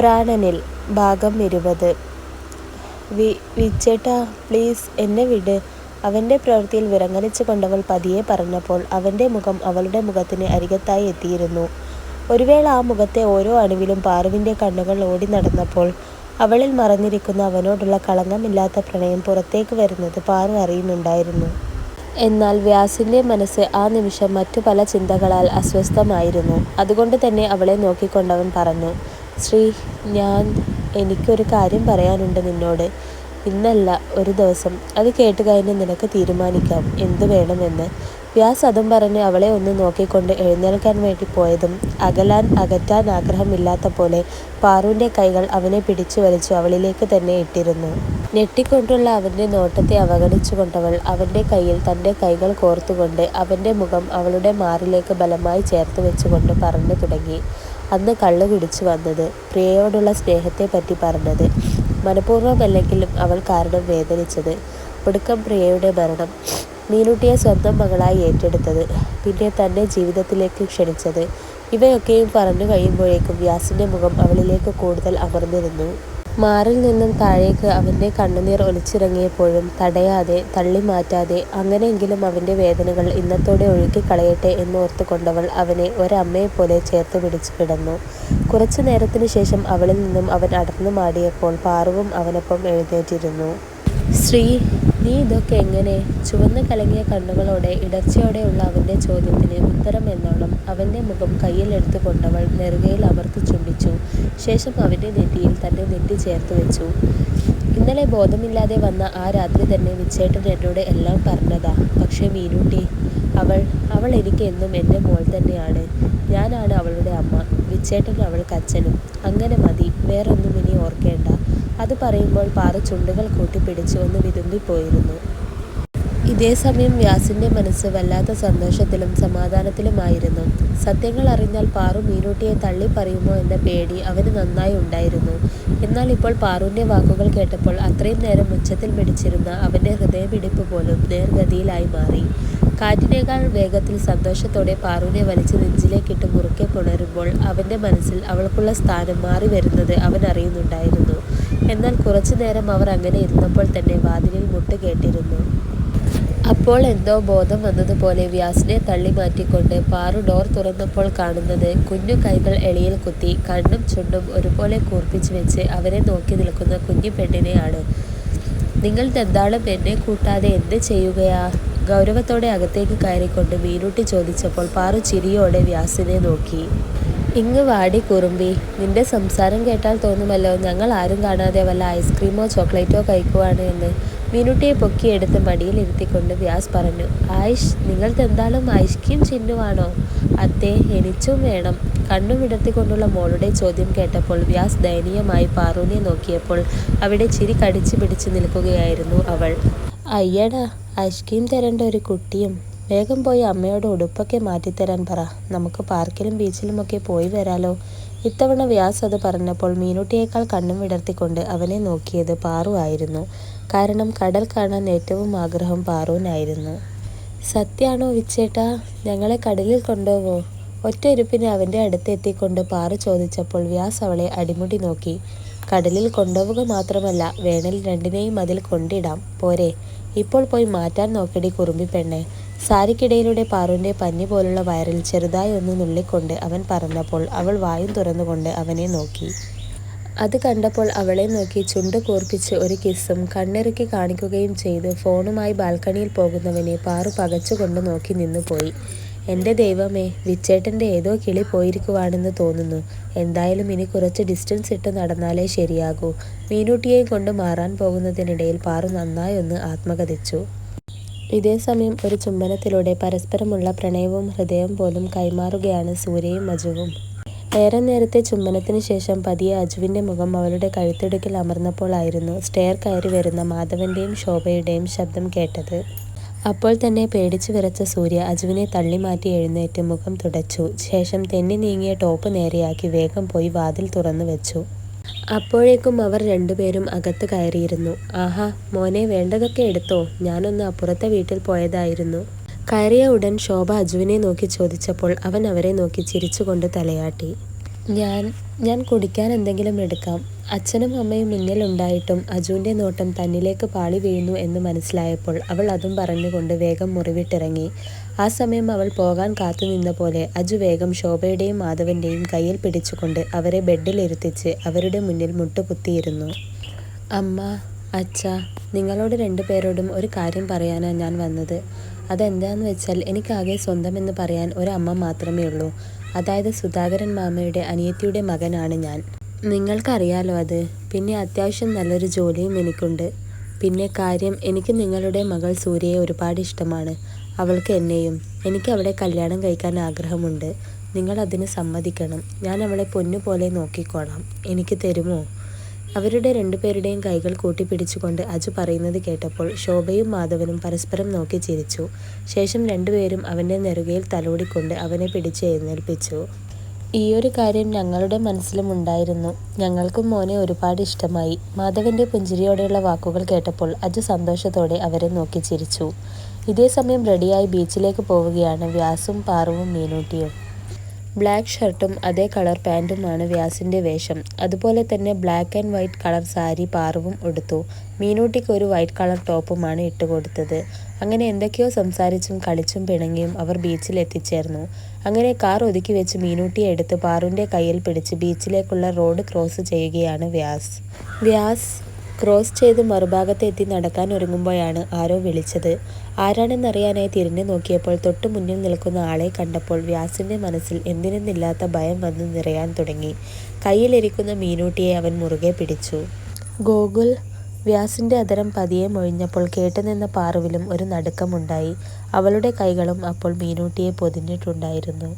പ്രാണനിൽ ഭാഗം ഇരുപത് വി വിച്ചേട്ടാ പ്ലീസ് എന്നെ വിട്. അവന്റെ പ്രവൃത്തിയിൽ വിറങ്ങലിച്ചു കൊണ്ടവൾ പതിയെ പറഞ്ഞപ്പോൾ അവന്റെ മുഖം അവളുടെ മുഖത്തിന് അരികത്തായി എത്തിയിരുന്നു. ഒരു വേള ആ മുഖത്തെ ഓരോ അണുവിലും പാറുവിന്റെ കണ്ണുകൾ ഓടി നടന്നപ്പോൾ അവളിൽ മറഞ്ഞിരിക്കുന്ന അവനോടുള്ള കളങ്കമില്ലാത്ത പ്രണയം പുറത്തേക്ക് വരുന്നത് പാറു അറിയുന്നുണ്ടായിരുന്നു. എന്നാൽ വ്യാസിന്റെ മനസ്സ് ആ നിമിഷം മറ്റു പല ചിന്തകളാൽ അസ്വസ്ഥമായിരുന്നു. അതുകൊണ്ട് തന്നെ അവളെ നോക്കിക്കൊണ്ടവൻ പറഞ്ഞു ശ്രീ ഞാൻ എനിക്കൊരു കാര്യം പറയാനുണ്ട് നിന്നോട്. ഇന്നല്ല ഒരു ദിവസം. അത് കേട്ട് കഴിഞ്ഞ് നിനക്ക് തീരുമാനിക്കാം. എന്തു വേണമെന്ന്. വ്യാസ് അതും പറഞ്ഞ് അവളെ ഒന്ന് നോക്കിക്കൊണ്ട് എഴുന്നേൽക്കാൻ വേണ്ടി പോയതും അകലാൻ അകറ്റാൻ ആഗ്രഹമില്ലാത്ത പോലെ പാറുവിന്റെ കൈകൾ അവനെ പിടിച്ചു വലിച്ചു അവളിലേക്ക് തന്നെ ഇട്ടിരുന്നു. ഞെട്ടിക്കൊണ്ടുള്ള അവന്റെ നോട്ടത്തെ അവഗണിച്ചുകൊണ്ടവൾ അവന്റെ കയ്യിൽ തന്റെ കൈകൾ കോർത്തുകൊണ്ട് അവന്റെ മുഖം അവളുടെ മാറിലേക്ക് ബലമായി ചേർത്ത് വെച്ചുകൊണ്ട് പറഞ്ഞു തുടങ്ങി. അന്ന് കള്ളു കുടിച്ചു വന്നത് പ്രിയയോടുള്ള സ്നേഹത്തെ പറ്റി പറഞ്ഞത്. മനഃപൂർവമല്ലെങ്കിലും അവൾ കാരണം വേദനിച്ചത്. ഒടുക്കം പ്രിയയുടെ മരണം. മീനുട്ടിയെ സ്വന്തം മകളായി ഏറ്റെടുത്തത്. പിന്നെ തന്നെ ജീവിതത്തിലേക്ക് ക്ഷണിച്ചത്. ഇവയൊക്കെയും പറഞ്ഞു കഴിയുമ്പോഴേക്കും വ്യാസിന്റെ മുഖം അവളിലേക്ക് കൂടുതൽ അമർന്നിരുന്നു. മാറിൽ നിന്നും താഴേക്ക് അവന്റെ കണ്ണുനീർ ഒലിച്ചിറങ്ങിയപ്പോഴും തടയാതെ തള്ളി മാറ്റാതെ അങ്ങനെയെങ്കിലും അവന്റെ വേദനകൾ ഇന്നത്തോടെ ഒഴുക്കിക്കളയട്ടെ ഓർത്തു കൊണ്ടവൾ അവനെ ഒരമ്മയെപ്പോലെ ചേർത്ത് പിടിച്ചു കിടന്നു. കുറച്ചു നേരത്തിനു ശേഷം അവളിൽ നിന്നും അവൻ അടർന്നു മാടിയപ്പോൾ പാറുവും അവനൊപ്പം എഴുന്നേറ്റിരുന്നു. ശ്രീ നീ ഇതൊക്കെ എങ്ങനെ ചുവന്ന് കലങ്ങിയ കണ്ണുകളോടെ ഇടർച്ചയോടെയുള്ള അവന്റെ ചോദ്യത്തിന് ഉത്തരം എന്നോണം അവന്റെ മുഖം കയ്യിലെടുത്തു കൊണ്ടവൾ നെറുകയിൽ അമർത്തി ചുംബിച്ചു. ശേഷം അവന്റെ നെറ്റിയിൽ തന്റെ നെറ്റി ചേർത്ത് വെച്ചു. ഇന്നലെ ബോധമില്ലാതെ വന്ന ആ രാത്രി തന്നെ വിച്ചേട്ടൻ എന്നോട് എല്ലാം പറഞ്ഞതാ. പക്ഷേ മീനുട്ടി അവൾ അവൾ എനിക്ക് എന്നും എന്റെ മോൾ തന്നെയാണ്. ഞാനാണ് അവളുടെ അമ്മ. വിച്ചേട്ടൻ അവൾക്ക് അച്ഛനും. അങ്ങനെ മതി വേറൊന്നും ഇനി ഓർക്കേണ്ട. അത് പറയുമ്പോൾ പാറ ചുണ്ടുകൾ കൂട്ടിപ്പിടിച്ച് ഒന്ന് വിതുമ്പിപ്പോയിരുന്നു. ഇതേ സമയം വ്യാസിന്റെ മനസ്സ് വല്ലാത്ത സന്തോഷത്തിലും സമാധാനത്തിലുമായിരുന്നു. സത്യങ്ങൾ അറിഞ്ഞാൽ പാറു മീനൂട്ടിയെ തള്ളി പറയുമോ എന്ന പേടി അവന് നന്നായി ഉണ്ടായിരുന്നു. എന്നാൽ ഇപ്പോൾ പാറുവിന്റെ വാക്കുകൾ കേട്ടപ്പോൾ അത്രയും നേരം ഉച്ചത്തിൽ പിടിച്ചിരുന്ന അവന്റെ ഹൃദയമിടിപ്പ് പോലും നേർഗതിയിലായി മാറി. കാറ്റിനേക്കാൾ വേഗത്തിൽ സന്തോഷത്തോടെ പാറുവിനെ വലിച്ച് നെഞ്ചിലേക്കിട്ട് മുറുക്കെ പുണരുമ്പോൾ അവന്റെ മനസ്സിൽ അവൾക്കുള്ള സ്ഥാനം മാറി വരുന്നത് അവൻ അറിയുന്നുണ്ടായിരുന്നു. എന്നാൽ കുറച്ചു നേരം അവർ അങ്ങനെ ഇരുന്നപ്പോൾ തന്നെ വാതിലിൽ മുട്ട് കേട്ടിരുന്നു. അപ്പോൾ എന്തോ ബോധം വന്നതുപോലെ വ്യാസിനെ തള്ളി മാറ്റിക്കൊണ്ട് പാറു ഡോർ തുറന്നപ്പോൾ കാണുന്നത് കുഞ്ഞു കൈകൾ എളിയിൽ കുത്തി കണ്ണും ചുണ്ടും ഒരുപോലെ കൂർപ്പിച്ചു വെച്ച് അവരെ നോക്കി നിൽക്കുന്ന കുഞ്ഞു പെണ്ണിനെയാണ്. നിങ്ങൾ തെന്താളും എന്നെ കൂട്ടാതെ എന്ത് ചെയ്യുകയാ? ഗൗരവത്തോടെ അകത്തേക്ക് കയറിക്കൊണ്ട് വീരൂട്ടി ചോദിച്ചപ്പോൾ പാറു ചിരിയോടെ വ്യാസിനെ നോക്കി. ഇങ്ങ് വാടി കുറുമ്പി നിന്റെ സംസാരം കേട്ടാൽ തോന്നുമല്ലോ ഞങ്ങൾ ആരും കാണാതെ വല്ല ഐസ്ക്രീമോ ചോക്ലേറ്റോ കഴിക്കുവാണ് എന്ന്. മീനുട്ടിയെ പൊക്കിയെടുത്ത് മടിയിൽ ഇരുത്തിക്കൊണ്ട് വ്യാസ് പറഞ്ഞു ആയിഷ് നിങ്ങൾ എന്തായാലും ഐഷ്ക്യം ചിന്നുവാണോ? അത്തേ എനിച്ചും വേണം. കണ്ണു വിടർത്തിക്കൊണ്ടുള്ള മോളുടെ ചോദ്യം കേട്ടപ്പോൾ വ്യാസ് ദയനീയമായി പാറുവിനെ നോക്കിയപ്പോൾ അവിടെ ചിരി കടിച്ചു പിടിച്ചു നിൽക്കുകയായിരുന്നു അവൾ. അയ്യടാ ഐസ്ക്രീം തരേണ്ട ഒരു കുട്ടിയും വേഗം പോയി അമ്മയോട് ഉടുപ്പൊക്കെ മാറ്റിത്തരാൻ പറ. നമുക്ക് പാർക്കിലും ബീച്ചിലുമൊക്കെ പോയി വരാലോ. ഇത്തവണ വ്യാസ് അത് പറഞ്ഞപ്പോൾ മീനുട്ടിയേക്കാൾ കണ്ണും വിടർത്തിക്കൊണ്ട് അവനെ നോക്കിയത് പാറു ആയിരുന്നു. കാരണം കടൽ കാണാൻ ഏറ്റവും ആഗ്രഹം പാറുവിനായിരുന്നു. സത്യാണോ വിച്ചേട്ടാ? ഞങ്ങളെ കടലിൽ കൊണ്ടുപോവോ? ഒറ്റ ഇരുപ്പിന് അവന്റെ അടുത്ത് എത്തിക്കൊണ്ട് പാറു ചോദിച്ചപ്പോൾ വ്യാസ് അവളെ അടിമുടി നോക്കി. കടലിൽ കൊണ്ടുപോവുക മാത്രമല്ല വേണൽ രണ്ടിനെയും അതിൽ കൊണ്ടിടാം. പോരെ. ഇപ്പോൾ പോയി മാറ്റാൻ നോക്കടി കുറുമ്പി പെണ്ണെ. സാരിക്കിടയിലൂടെ പാറുവിന്റെ പഞ്ഞി പോലുള്ള വയറിൽ ചെറുതായി ഒന്ന് നുള്ളിക്കൊണ്ട് അവൻ പറഞ്ഞപ്പോൾ അവൾ വായും തുറന്നുകൊണ്ട് അവനെ നോക്കി. അത് കണ്ടപ്പോൾ അവളെ നോക്കി ചുണ്ട് കൂർപ്പിച്ച് ഒരു കിസ്സും കണ്ണിറുക്കി കാണിക്കുകയും ചെയ്ത് ഫോണുമായി ബാൽക്കണിയിൽ പോകുന്നവനെ പാറു പകച്ചുകൊണ്ട് നോക്കി നിന്നുപോയി. എന്റെ ദൈവമേ വിച്ചേട്ടന്റെ ഏതോ കിളി പോയിരിക്കുവാണെന്ന് തോന്നുന്നു. എന്തായാലും ഇനി കുറച്ച് ഡിസ്റ്റൻസ് ഇട്ട് നടന്നാലേ ശരിയാകൂ. മീനൂട്ടിയെയും കൊണ്ട് മാറാൻ പോകുന്നതിനിടയിൽ പാറു നന്നായി ഒന്ന് ആത്മകഥിച്ചു. ഇതേസമയം ഒരു ചുംബനത്തിലൂടെ പരസ്പരമുള്ള പ്രണയവും ഹൃദയം പോലും കൈമാറുകയാണ് സൂര്യയും മജുവും. ഏറെ നേരത്തെ ചുംബനത്തിന് ശേഷം പതിയെ അജുവിന്റെ മുഖം അവളുടെ കഴുത്തിടുക്കിൽ അമർന്നപ്പോഴായിരുന്നു സ്റ്റെയർ കയറി വരുന്ന മാധവന്റെയും ശോഭയുടെയും ശബ്ദം കേട്ടത്. അപ്പോൾ തന്നെ പേടിച്ചു വിറച്ച സൂര്യ അജുവിനെ തള്ളിമാറ്റി എഴുന്നേറ്റ് മുഖം തുടച്ചു. ശേഷം തെന്നി നീങ്ങിയ ടോപ്പ് നേരെയാക്കി വേഗം പോയി വാതിൽ തുറന്നു വെച്ചു. അപ്പോഴേക്കും അവർ രണ്ടുപേരും അകത്ത് കയറിയിരുന്നു. ആഹാ മോനെ വേണ്ടതൊക്കെ എടുത്തോ? ഞാനൊന്ന് അപ്പുറത്തെ വീട്ടിൽ പോയതായിരുന്നു. കയറിയ ഉടൻ ശോഭ അജുവിനെ നോക്കി ചോദിച്ചപ്പോൾ അവൻ അവരെ നോക്കി ചിരിച്ചുകൊണ്ട് തലയാട്ടി. ഞാൻ ഞാൻ കുടിക്കാൻ എന്തെങ്കിലും എടുക്കാം. അച്ഛനും അമ്മയും മുന്നിലുണ്ടായിട്ടും അജുവിന്റെ നോട്ടം തന്നിലേക്ക് പാളി വീഴുന്നു എന്ന് മനസ്സിലായപ്പോൾ അവൾ അതും പറഞ്ഞുകൊണ്ട് വേഗം മുറിവിട്ടിറങ്ങി. ആ സമയം അവൾ പോകാൻ കാത്തുനിന്ന പോലെ അജു വേഗം ശോഭയുടെയും മാധവന്റെയും കയ്യിൽ പിടിച്ചുകൊണ്ട് അവരെ ബെഡിലിരുത്തിച്ച് അവരുടെ മുന്നിൽ മുട്ടുകുത്തിയിരുന്നു. അമ്മ അച്ഛ നിങ്ങളോട് രണ്ടു പേരോടും ഒരു കാര്യം പറയാനാണ് ഞാൻ വന്നത്. അതെന്താന്ന് വെച്ചാൽ എനിക്കാകെ സ്വന്തമെന്ന് പറയാൻ ഒരമ്മ മാത്രമേ ഉള്ളൂ. അതായത് സുധാകരൻ മാമയുടെ അനിയത്തിയുടെ മകനാണ് ഞാൻ. നിങ്ങൾക്കറിയാലോ അത്. പിന്നെ അത്യാവശ്യം നല്ലൊരു ജോലിയും എനിക്കുണ്ട്. പിന്നെ കാര്യം എനിക്ക് നിങ്ങളുടെ മകൾ സൂര്യയെ ഒരുപാട് ഇഷ്ടമാണ്. അവൾക്ക് എന്നെയും. എനിക്ക് അവളെ കല്യാണം കഴിക്കാൻ ആഗ്രഹമുണ്ട്. നിങ്ങൾ അതിന് സമ്മതിക്കണം. ഞാൻ അവളെ പൊന്നുപോലെ നോക്കിക്കോളാം. എനിക്ക് തരുമോ? അവരുടെ രണ്ടുപേരുടെയും കൈകൾ കൂട്ടിപ്പിടിച്ചുകൊണ്ട് അജു പറയുന്നത് കേട്ടപ്പോൾ ശോഭയും മാധവനും പരസ്പരം നോക്കി ചിരിച്ചു. ശേഷം രണ്ടുപേരും അവന്റെ നെറുകയിൽ തലോടിക്കൊണ്ട് അവനെ പിടിച്ച് എഴുന്നേൽപ്പിച്ചു. ഈയൊരു കാര്യം ഞങ്ങളുടെ മനസ്സിലും ഉണ്ടായിരുന്നു. ഞങ്ങൾക്കും മോനെ ഒരുപാട് ഇഷ്ടമായി. മാധവന്റെ പുഞ്ചിരിയോടെയുള്ള വാക്കുകൾ കേട്ടപ്പോൾ അജു സന്തോഷത്തോടെ അവരെ നോക്കി ചിരിച്ചു. ഇതേ സമയം റെഡിയായി ബീച്ചിലേക്ക് പോവുകയാണ് വ്യാസും പാറുവും മീനൂട്ടിയും. ബ്ലാക്ക് ഷർട്ടും അതേ കളർ പാന്റുമാണ് വ്യാസിന്റെ വേഷം. അതുപോലെ തന്നെ black and white colour sari പാറുവും എടുത്തു മീനൂട്ടിക്ക് ഒരു വൈറ്റ് കളർ ടോപ്പുമാണ് ഇട്ടുകൊടുത്തത് അങ്ങനെ എന്തൊക്കെയോ സംസാരിച്ചും കളിച്ചും പിണങ്ങിയും അവർ ബീച്ചിൽ എത്തിച്ചേർന്നു. അങ്ങനെ കാർ ഒതുക്കി വെച്ച് മീനൂട്ടിയെ എടുത്ത് പാറുവിന്റെ കയ്യിൽ പിടിച്ച് ബീച്ചിലേക്കുള്ള റോഡ് ക്രോസ് ചെയ്യുകയാണ് വ്യാസ്. വ്യാസ് ക്രോസ് ചെയ്ത് മറുഭാഗത്ത് എത്തി നടക്കാൻ ഒരുങ്ങുമ്പോഴാണ് ആരോ വിളിച്ചത്. ആരാണെന്നറിയാനായി തിരിഞ്ഞു നോക്കിയപ്പോൾ തൊട്ടു മുന്നിൽ നിൽക്കുന്ന ആളെ കണ്ടപ്പോൾ വ്യാസിന്റെ മനസ്സിൽ എന്തിനെന്നില്ലാത്ത ഭയം വന്ന് നിറയാൻ തുടങ്ങി. കയ്യിലിരിക്കുന്ന മീനൂട്ടിയെ അവൻ മുറുകെ പിടിച്ചു. ഗോകുൽ വ്യാസിന്റെ അതരം പതിയെ മൊഴിഞ്ഞപ്പോൾ കേട്ടുനിന്ന പാറുവിലും ഒരു നടുക്കമുണ്ടായി. അവളുടെ കൈകളും അപ്പോൾ മീനൂട്ടിയെ പൊതിഞ്ഞിട്ടുണ്ടായിരുന്നു.